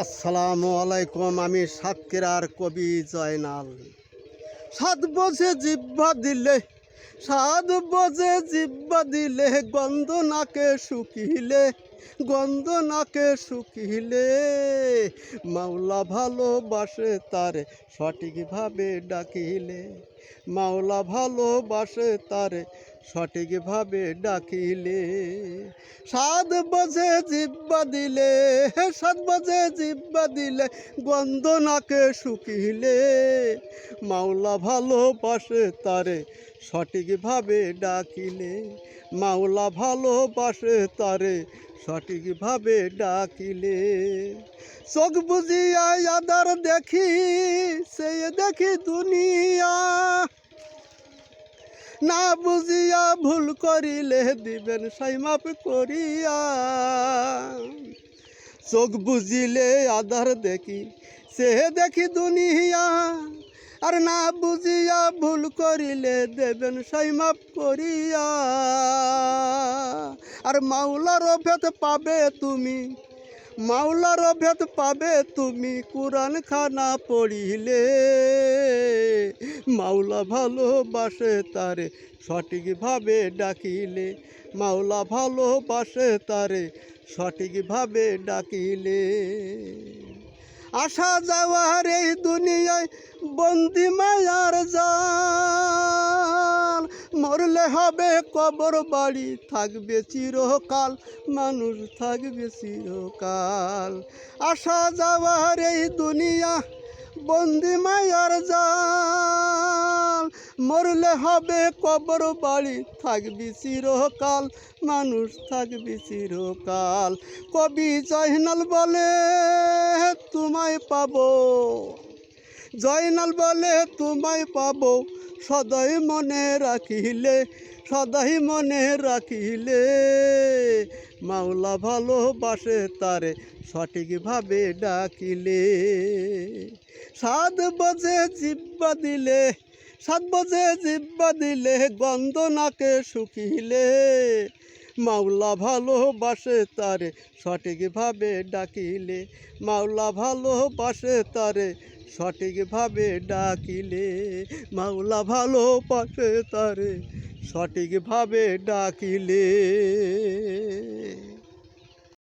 আসসালামু আলাইকুম, আমি সাতক্ষীরার কবি জয়নাল। সাত বজে জিব্বা দিলে, সাত বজে জিব্বা দিলে, গন্ধ নাকে শুকিলে, গন্ধ নাকে শুকিলে। মাওলা ভালোবাসে তারে সঠিকভাবে ডাকিলে, মাওলা ভালোবাসে তারে সঠিকভাবে ডাকিলে সাত বজে জিব্বা দিলে সাত বজে জিব্বা দিলে, গন্ধ নাকে শুকিলে। মাওলা ভালোবাসে তারে, সঠিকভাবে ডাকিলে। মাওলা ভালোবাসে তারে, সঠিকভাবে ডাকিলে। চোখ বুঝিয়া আদার দেখি, সে দেখি দুনিয়া। না বুঝিয়া ভুল করিলে দিবেন সাইমাপ করিয়া। চোখ বুঝিলে আধার দেখি, সে দেখি দুনিয়া। আর না বুঝিয়া ভুল করিলে দেবেন সাইমাপ করিয়া। আর মাওলার ভেদ পাবে তুমি মাওলার ভেদ পাবে, তুমি কোরআন খানা পড়িলে। মাওলা ভালোবাসে তারে সঠিকভাবে ডাকিলে। মাওলা ভালোবাসে তারে সঠিকভাবে ডাকিলে। আসা যাওয়ার এই দুনিয়ায় বন্দি মায়ার জাল। মরলে হবে কবর বাড়ি, থাকবে চিরকাল, মানুষ থাকবে চিরকাল। আসা যাওয়ার এই দুনিয়া, বন্দি মায়ার জাল। মরলে হবে কবর বাড়ি, থাকবি চিরকাল, মানুষ থাকবি চিরকাল। কবি জয়নাল বলে, তোমায় পাবো। জয়নাল বলে, তোমায় পাবো। সদাই মনে রাখিলে, সদাই মনে রাখিলে। মাওলা ভালোবাসে তারে, সঠিকভাবে ডাকিলে। সাত বজে জিব্বা দিলে, সাত বজে জিব্বা দিলে গন্ধ নাকে শুকিলে। মাওলা ভালোবাসে তারে, সঠিকভাবে ডাকিলে। মাওলা ভালোবাসে তারে, সঠিকভাবে ডাকিলে। মাওলা ভালোবাসে তারে, সঠিকভাবে ডাকিলে।